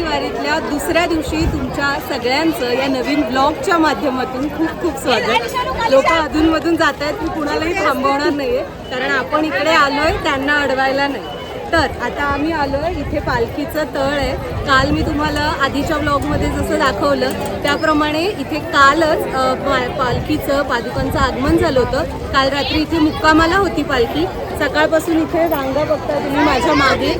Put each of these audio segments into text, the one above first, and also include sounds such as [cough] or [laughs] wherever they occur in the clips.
वर्षी तुमच्या सगळ्यांचं या नवीन ब्लॉगच्या माध्यमातून खूप खूप स्वागत. लोक अधूनमधून जात आहेत मी कुणालाही थांबवणार नाहीये कारण आपण इकडे आलोय त्यांना अडवायला नाही. तर आता आम्ही आलोय इथे पालखीचं तळ आहे. काल मी तुम्हाला आधीच्या ब्लॉगमध्ये जसं दाखवलं त्याप्रमाणे इथे कालच पालखीचं पादुकांचं आगमन झालं होतं. काल रात्री इथे मुक्कामाला होती पालखी. सकाळपासून इथे रांगा बघता तुम्ही माझ्या मागे.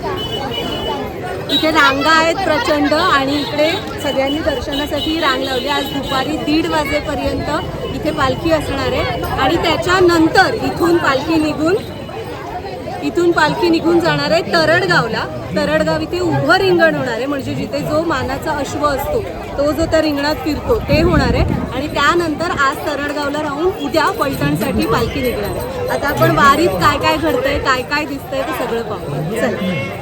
इथे रांगा आहेत प्रचंड आणि इकडे सगळ्यांनी दर्शनासाठी रांग लावली. आज दुपारी दीड वाजेपर्यंत इथे पालखी असणार आहे. आणि त्याच्यानंतर इथून पालखी निघून इथून पालखी निघून जाणार आहे तरडगावला. तरडगाव इथे उभं रिंगण होणार आहे. म्हणजे जिथे जो मानाचा अश्व असतो तो जो त्या रिंगणात फिरतो ते होणार आहे. आणि त्यानंतर आज तरडगावला राहून उद्या पलटणसाठी पालखी निघणार आहे. आता आपण वारीत काय काय घडतंय काय काय दिसतंय ते सगळं पाहू. चला.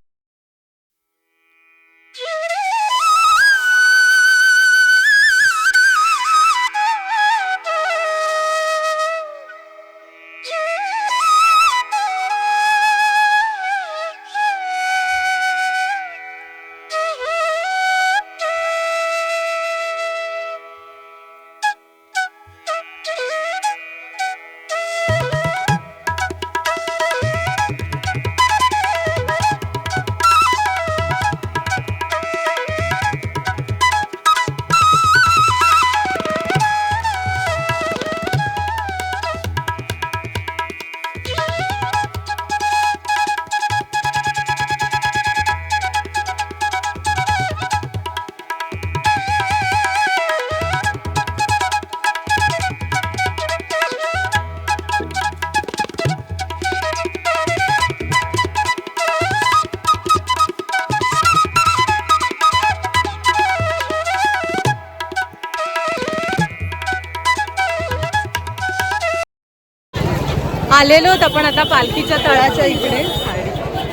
आलेलो आहोत आपण आता पालखीच्या तळाच्या इकडे.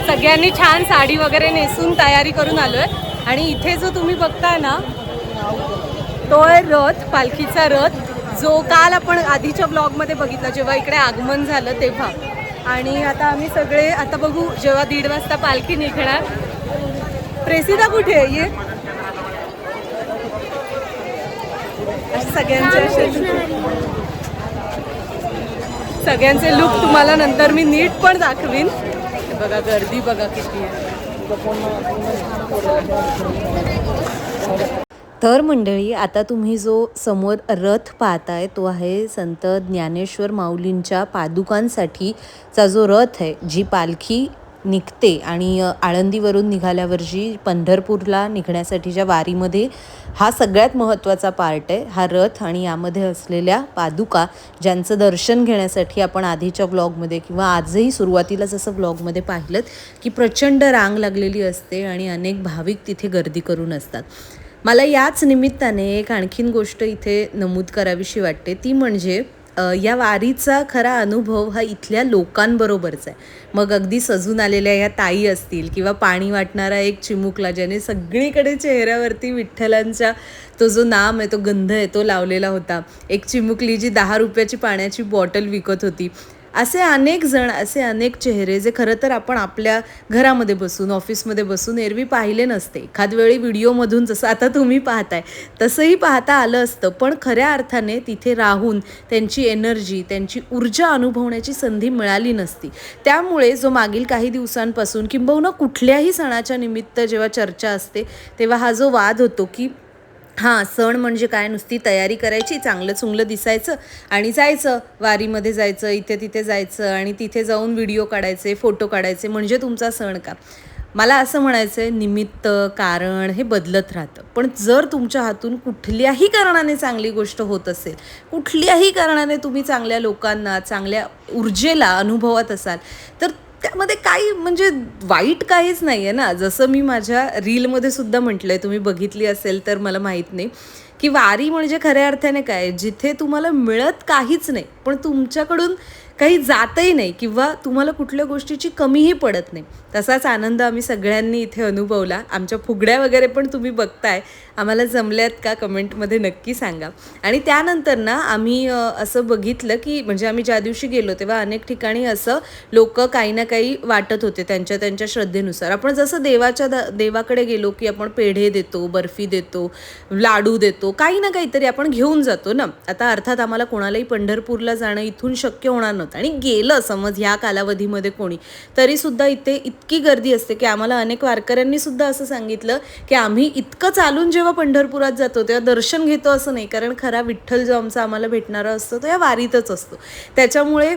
सगळ्यांनी छान साडी वगैरे नेसून तयारी करून आलोय. आणि इथे जो तुम्ही बघताय ना तो आहे रथ पालखीचा रथ जो काल आपण आधीच्या ब्लॉगमध्ये बघितला जेव्हा इकडे आगमन झालं तेव्हा. आणि आता आम्ही सगळे आता बघू जेव्हा दीड वाजता पालखी निघणार. प्रेसिदा कुठे आहे? ये. सगळ्यांच्या सगळ्यांचे लुक तुम्हाला नंतर मी नीट पण दाखवीन. बघा गर्दी बघा किती आहे. तर मंडळी आता तुम्ही जो समोर रथ पाहताय तो आहे संत ज्ञानेश्वर माऊलींच्या पादुकांसाठीचा जो रथ आहे जी पालखी निघते आणि आळंदीवरून निघाल्यावर जी पंढरपूरला निघण्यासाठीच्या वारीमध्ये हा सगळ्यात महत्त्वाचा पार्ट आहे हा रथ आणि यामध्ये असलेल्या पादुका ज्यांचं दर्शन घेण्यासाठी आपण आधीच्या ब्लॉगमध्ये किंवा आजही सुरुवातीला जसं ब्लॉगमध्ये पाहिलं की प्रचंड रांग लागलेली असते आणि अनेक भाविक तिथे गर्दी करून असतात. मला याच निमित्ताने एक आणखीन गोष्ट इथे नमूद करावीशी वाटते. ती म्हणजे या वारीचा खरा अनुभव हा इथल्या लोकांबरोबरचा आहे. मग अगदी सजून आलेल्या या ताई असतील किंवा पाणी वाटणारा एक चिमुकला ज्याने सगळीकडे चेहऱ्यावरती विठ्ठलांच्या तो जो नाम आहे तो गंध आहे तो लावलेला होता. एक चिमुकली जी दहा रुपयाची पाण्याची बॉटल विकत होती. असे अनेक जण असे अनेक चेहरे जे खरं तर आपण आपल्या घरामध्ये बसून ऑफिसमध्ये बसून एरवी पाहिले नसते. एखाद वेळी व्हिडिओमधून जसं आता तुम्ही पाहताय तसंही पाहता आलं असतं. पण खऱ्या अर्थाने तिथे राहून त्यांची एनर्जी त्यांची ऊर्जा अनुभवण्याची संधी मिळाली नसती. त्यामुळे जो मागील काही दिवसांपासून किंबहुना कुठल्याही सणाच्या निमित्त जेव्हा चर्चा असते तेव्हा हा जो वाद होतो की हां सण म्हणजे काय? नुसती तयारी करायची चांगलं चुंगलं दिसायचं आणि जायचं. वारीमध्ये जायचं इथे तिथे जायचं आणि तिथे जाऊन व्हिडिओ काढायचे फोटो काढायचे. म्हणजे तुमचा सण का? मला असं म्हणायचं आहे निमित्त कारण हे बदलत राहतं. पण जर तुमच्या हातून कुठल्याही कारणाने चांगली गोष्ट होत असेल कुठल्याही कारणाने तुम्ही चांगल्या लोकांना चांगल्या ऊर्जेला अनुभवत असाल तर त्यामध्ये काही म्हणजे वाईट काहीच नाही आहे ना. जसं मी माझ्या रीलमध्ये सुद्धा म्हटलं आहे तुम्ही बघितली असेल तर मला माहीत नाही की वारी म्हणजे खऱ्या अर्थाने काय? जिथे तुम्हाला मिळत काहीच नाही पण तुमच्याकडून काही जातही नाही किंवा तुम्हाला कुठल्या गोष्टीची कमीही पडत नाही. तसाच आनंद आम्ही सगळ्यांनी इथे अनुभवला. आमच्या फुगड्या वगैरे पण तुम्ही बघताय. आम्हाला जमल्यात का कमेंटमध्ये नक्की सांगा. आणि त्यानंतर ना आम्ही असं बघितलं की म्हणजे आम्ही ज्या दिवशी गेलो तेव्हा अनेक ठिकाणी असं लोक काही ना काही वाटत होते त्यांच्या त्यांच्या श्रद्धेनुसार. आपण जसं देवाच्या द- देवाकडे गेलो की आपण पेढे देतो बर्फी देतो लाडू देतो काही ना काहीतरी आपण घेऊन जातो ना. आता अर्थात आम्हाला कोणालाही पंढरपूरला जाणं इथून शक्य होणार नव्हतं. आणि गेलं समज ह्या कालावधीमध्ये कोणी तरीसुद्धा इथे इथे इतकी गर्दी असते की आम्हाला अनेक वारकऱ्यांनी सुद्धा असं सांगितलं की आम्ही इतकं चालून जेव्हा पंढरपुरात जातो तेव्हा दर्शन घेतो असं नाही. कारण खरा विठ्ठल जो आमचा आम्हाला भेटणारा असतो तो या वारीतच असतो. त्याच्यामुळे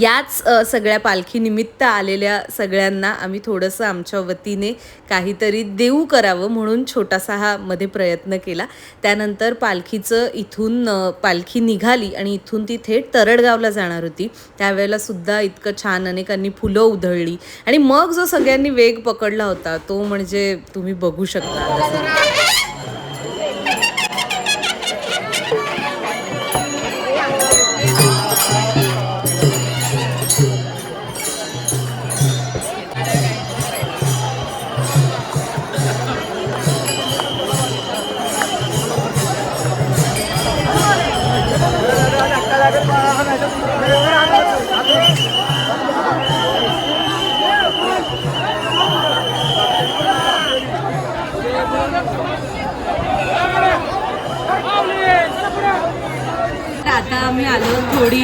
याच सगळ्या पालखीनिमित्त आलेल्या सगळ्यांना आम्ही थोडंसं आमच्या वतीने काहीतरी देऊ करावं म्हणून छोटासा हा मध्ये प्रयत्न केला. त्यानंतर पालखीचं इथून पालखी निघाली आणि इथून ती थेट तरडगावला जाणार होती. त्यावेळेला सुद्धा इतकं छान अनेकांनी फुलं उधळली आणि मग जो सगळ्यांनी वेग पकडला होता तो म्हणजे तुम्ही बघू शकता. आता आम्ही आलो थोडी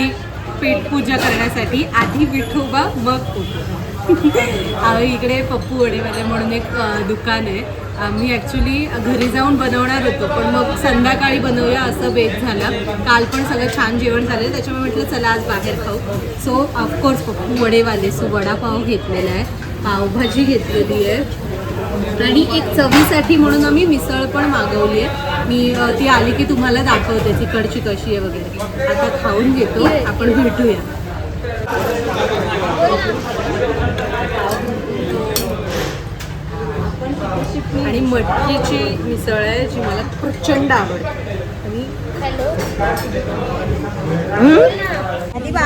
पेट पूजा करण्यासाठी. आधी विठोबा मग पोटोबा इकडे पप्पू वडेवाले म्हणून एक दुकान आहे. आम्ही ॲक्च्युली घरी जाऊन बनवणार होतो पण मग संध्याकाळी बनवूया असं बेत झालं. काल पण सगळं छान जेवण झालं. त्याच्यामुळे म्हटलं चला आज बाहेर खाऊ. So of course Pappu Vadewale so vada pav घेतलेला आहे. पावभाजी घेतलेली आहे. आणि एक चवीसाठी म्हणून आम्ही मिसळ पण मागवली आहे. मी ती आली की तुम्हाला दाखवते तिकडची कशी आहे वगैरे. आता खाऊन घेतो. आपण भेटूया. आणि मटकीची मिसळ आहे जी मला प्रचंड आवडते.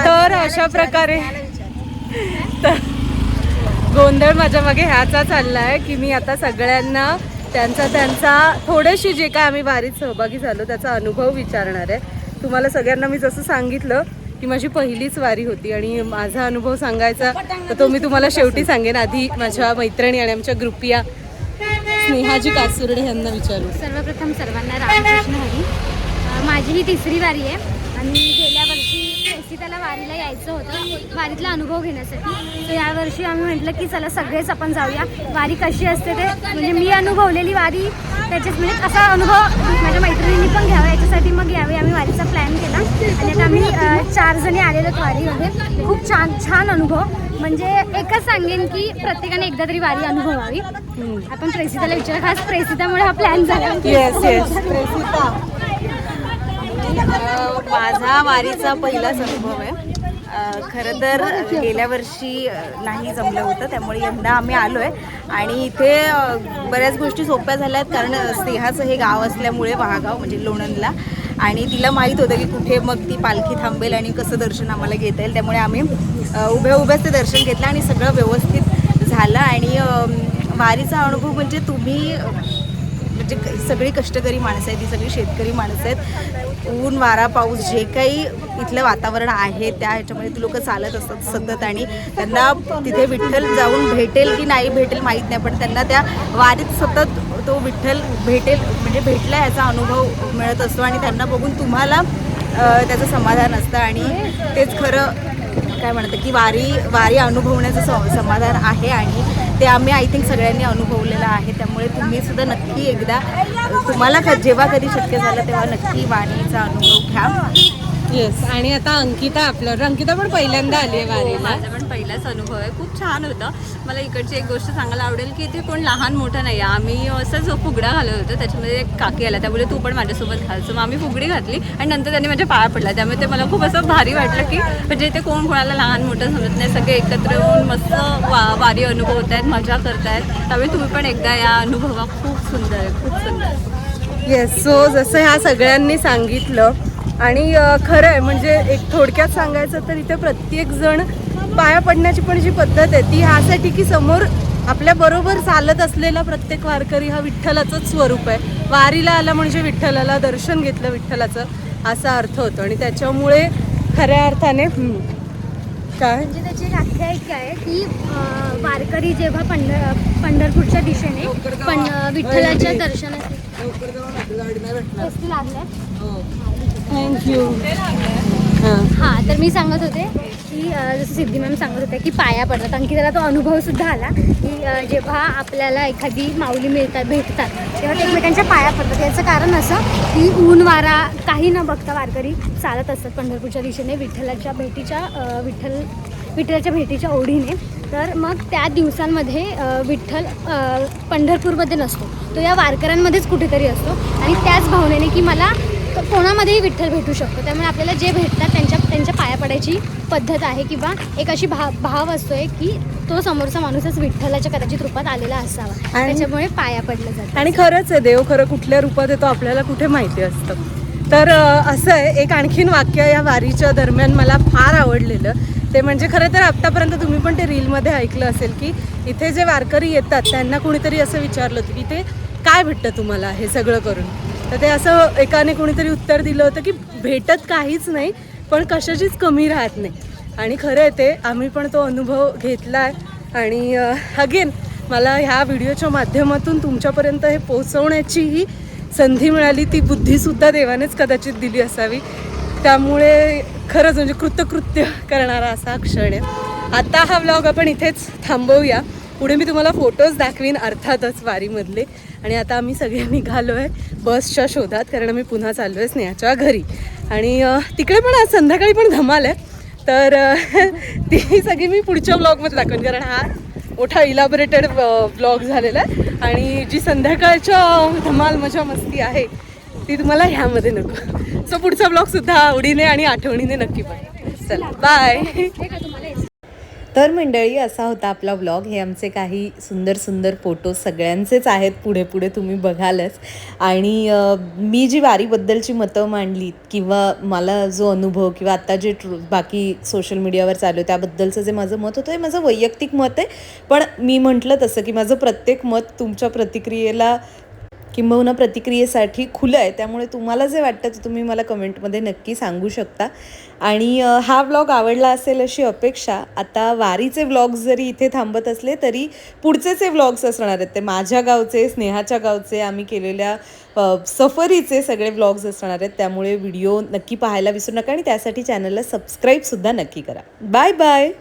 तर अशा प्रकारे तर गोंधळ माझ्या मागे ह्याचा चालला आहे की मी आता सगळ्यांना त्यांचा त्यांचा थोडेशी जे काय आम्ही वारीत सहभागी झालो त्याचा अनुभव विचारणार आहे. तुम्हाला सगळ्यांना मी जसं सांगितलं की माझी पहिलीच वारी होती आणि माझा अनुभव सांगायचा तर तो मी तुम्हाला शेवटी सांगेन. आधी माझ्या मैत्रिणी आणि आमच्या ग्रुपिया स्नेहाजी कासुर्डे यांना विचारू. सर्वप्रथम सर्वांना रामकृष्ण हरी. माझी ही तिसरी वारी आहे. आणि गेल्या वर्षी सीताला वारीला यायचं होतं. वारीतला अनुभव घेण्यासाठी. तर यावर्षी आम्ही म्हटलं की चला सगळेच आपण जाऊया. वारी कशी असते ते म्हणजे मी अनुभवलेली वारी त्याच्यात म्हणजे असा अनुभव माझ्या मैत्रिणींनी पण घ्यावा याच्यासाठी मग यावेळी आम्ही वारीचा प्लॅन केला. आणि आता आम्ही चार जणी आलेलो वारीमध्ये. खूप छान छान अनुभव. म्हणजे एकच सांगेन की प्रत्येकाने एकदा तरी वारी अनुभवावी. आपण प्रेसिताला विचार. खास प्रेसितामुळे हा प्लॅन झाला. माझा वारीचा पहिलाच अनुभव आहे. खरं तर गेल्या वर्षी नाही जमलं होतं त्यामुळे यंदा आम्ही आलो आहे आणि इथे बऱ्याच गोष्टी सोप्या झाल्या आहेत कारण सिंहाचं स्नेहाचं हे गाव असल्यामुळे महागाव म्हणजे लोणंदला. आणि तिला माहीत होतं की कुठे मग ती पालखी थांबेल आणि कसं दर्शन आम्हाला घेता येईल. त्यामुळे आम्ही उभ्या उभ्याच ते दर्शन घेतलं आणि सगळं व्यवस्थित झालं. आणि वारीचा अनुभव म्हणजे तुम्ही म्हणजे सगळी कष्टकरी माणसं आहेत ती सगळी शेतकरी माणसं आहेत. ऊन वारा पाऊस जे काही इथलं वातावरण आहे त्या ह्याच्यामध्ये ती लोक चालत असतात सतत आणि त्यांना तिथे विठ्ठल जाऊन भेटेल की नाही भेटेल माहीत नाही पण त्यांना त्या वारीत सतत तो विठ्ठल भेटेल म्हणजे भेटला याचा अनुभव मिळत असतो आणि त्यांना बघून तुम्हाला त्याचं समाधान असतं. आणि तेच खरं काय म्हणतं की वारी वारी अनुभवण्याचं स समाधान आहे आणि ते आम्ही आय थिंक सगळ्यांनी अनुभवलेलं आहे. त्यामुळे तुम्ही सुद्धा नक्की एकदा तुम्हाला क जेव्हा कधी शक्य झालं तेव्हा नक्की वारीचा अनुभव घ्या. येस आणि आता अंकिता आपल्यावर अंकिता पण पहिल्यांदा आली आहे वारीला. माझा पण पहिलाच अनुभव आहे. खूप छान होतं. मला इकडची एक गोष्ट सांगायला आवडेल की इथे कोण लहान मोठं नाही आहे. आम्ही असंच फुगडा घालत होतो त्याच्यामध्ये एक काकी आला. त्यामुळे तू पण माझ्यासोबत घालतो मग आम्ही फुगडी घातली आणि नंतर त्यांनी माझ्या पाया पडला त्यामुळे ते मला खूप असं भारी वाटलं की म्हणजे इथे कोण कोणाला लहान मोठं समजत नाही. सगळे एकत्र येऊन मस्त वा वारी अनुभवत आहेत मजा करतायत त्यामुळे तुम्ही पण एकदा या अनुभवा खूप सुंदर आहे खूप सुंदर. येस सो जसं ह्या सगळ्यांनी सांगितलं आणि खरं आहे म्हणजे एक थोडक्यात सांगायचं तर इथे प्रत्येक जण पाया पडण्याची पण जी पद्धत आहे ती ह्यासाठी की समोर आपल्या बरोबर चालत असलेला प्रत्येक वारकरी हा विठ्ठलाचंच स्वरूप आहे. वारीला आला म्हणजे विठ्ठलाला दर्शन घेतलं विठ्ठलाचं असा अर्थ होतो. आणि त्याच्यामुळे खऱ्या अर्थाने काय? म्हणजे त्याची एक आख्यायिका आहे की वारकरी जेव्हा पंढर पंढरपूरच्या दिशेने पण विठ्ठलाच्या दर्शनासाठी. वस्तू लागल्या. थँक्यू हां. हा तर मी सांगत होते की जसं सिद्धी मॅम सांगत होते की पाया पडतात आणखी त्याला तो अनुभव सुद्धा आला की जेव्हा आपल्याला एखादी माऊली मिळतात भेटतात तेव्हा ते एकमेकांच्या पाया पडतात. याचं कारण असं की ऊन वारा काही न बघता वारकरी चालत असतात पंढरपूरच्या दिशेने विठ्ठलाच्या भेटीच्या विठ्ठल विठ्ठलाच्या भेटीच्या ओढीने. तर मग त्या दिवसांमध्ये विठ्ठल पंढरपूरमध्ये नसतो. तो या वारकऱ्यांमध्येच कुठेतरी असतो. आणि त्याच भावनेने की मला तर कोणामध्येही विठ्ठल भेटू शकतो. त्यामुळे आपल्याला जे भेटतात त्यांच्या त्यांच्या पाया पडायची पद्धत आहे किंवा एक अशी भाव भाव असतोय की तो समोरचा माणूसच विठ्ठलाच्या कदाचित रूपात आलेला असावा. आणि- त्याच्यामुळे पाया पडलं जातं. आणि खरंच आहे देव खरं कुठल्या रूपात येतो आपल्याला कुठे माहिती असतं. तर असं आहे एक आणखीन वाक्य या वारीच्या दरम्यान मला फार आवडलेलं. ते म्हणजे खरं तर आत्तापर्यंत तुम्ही पण ते रीलमध्ये ऐकलं असेल की इथे जे वारकरी येतात त्यांना कुणीतरी असं विचारलं होतं की ते काय भेटतं तुम्हाला हे सगळं करून? तर ते असं एकाने कोणीतरी उत्तर दिलं होतं की भेटत काहीच नाही पण कशाचीच कमी राहत नाही. आणि खरं आहे ते आम्ही पण तो अनुभव घेतला आहे आणि अगेन मला ह्या व्हिडिओच्या माध्यमातून तुमच्यापर्यंत हे पोचवण्याचीही संधी मिळाली. ती बुद्धीसुद्धा देवानेच कदाचित दिली असावी. त्यामुळे खरंच म्हणजे कृतकृत्य करणारा असा क्षण आहे. आता हा व्लॉग आपण इथेच थांबवूया. पुढे मी तुम्हाला फोटोज दाखवीन अर्थातच वारीमधले. आणि आता आम्ही सगळे निघालो आहे बसच्या शोधात कारण आम्ही पुन्हा चाललो आहे स्नेहाच्या घरी. आणि तिकडे पण आज संध्याकाळी पण धमाल आहे. तर [laughs] ती सगळी मी पुढच्या ब्लॉगमध्ये दाखवेन कारण हा मोठा इलॅबोरेटेड ब्लॉग झालेला आहे. आणि जी संध्याकाळच्या धमाल मजा मस्ती आहे ती तुम्हाला ह्यामध्ये नको. सो पुढचा ब्लॉग सुद्धा आवडीने आणि आठवणीने नक्की पण चला बाय तर मंडळी असा होता आपला व्लॉग हे आमचे काही सुंदर सुंदर फोटो सगळ्यांचेच आहेत. पुढे पुढे तुम्ही बघालच. आणि मी जी वारीबद्दलची मतं मांडली किंवा मला जो अनुभव किंवा आत्ता जे ट्रू बाकी सोशल मीडियावर चालू आहे त्याबद्दलचं जे माझं मत होतं हे माझं वैयक्तिक मत आहे. पण मी म्हटलं तसं की माझं प्रत्येक मत तुमच्या प्रतिक्रियेला किंबहुना प्रतिक्रियेसाठी खुलं आहे. त्यामुळे तुम्हाला जे वाटतं ते तुम्ही मला कमेंटमध्ये नक्की सांगू शकता. आणि हा व्लॉग आवडला असेल अशी अपेक्षा आता वारीचे व्लॉग्स जरी इथे थांबत असले तरी पुढचेचे व्लॉग्स असणार आहेत. ते माझ्या गावचे स्नेहाच्या गावचे आम्ही केलेल्या सफरीचे सगळे व्लॉग्स असणार आहेत. त्यामुळे व्हिडिओ नक्की पाहायला विसरू नका आणि त्यासाठी चॅनलला सबस्क्राईबसुद्धा नक्की करा. Bye bye!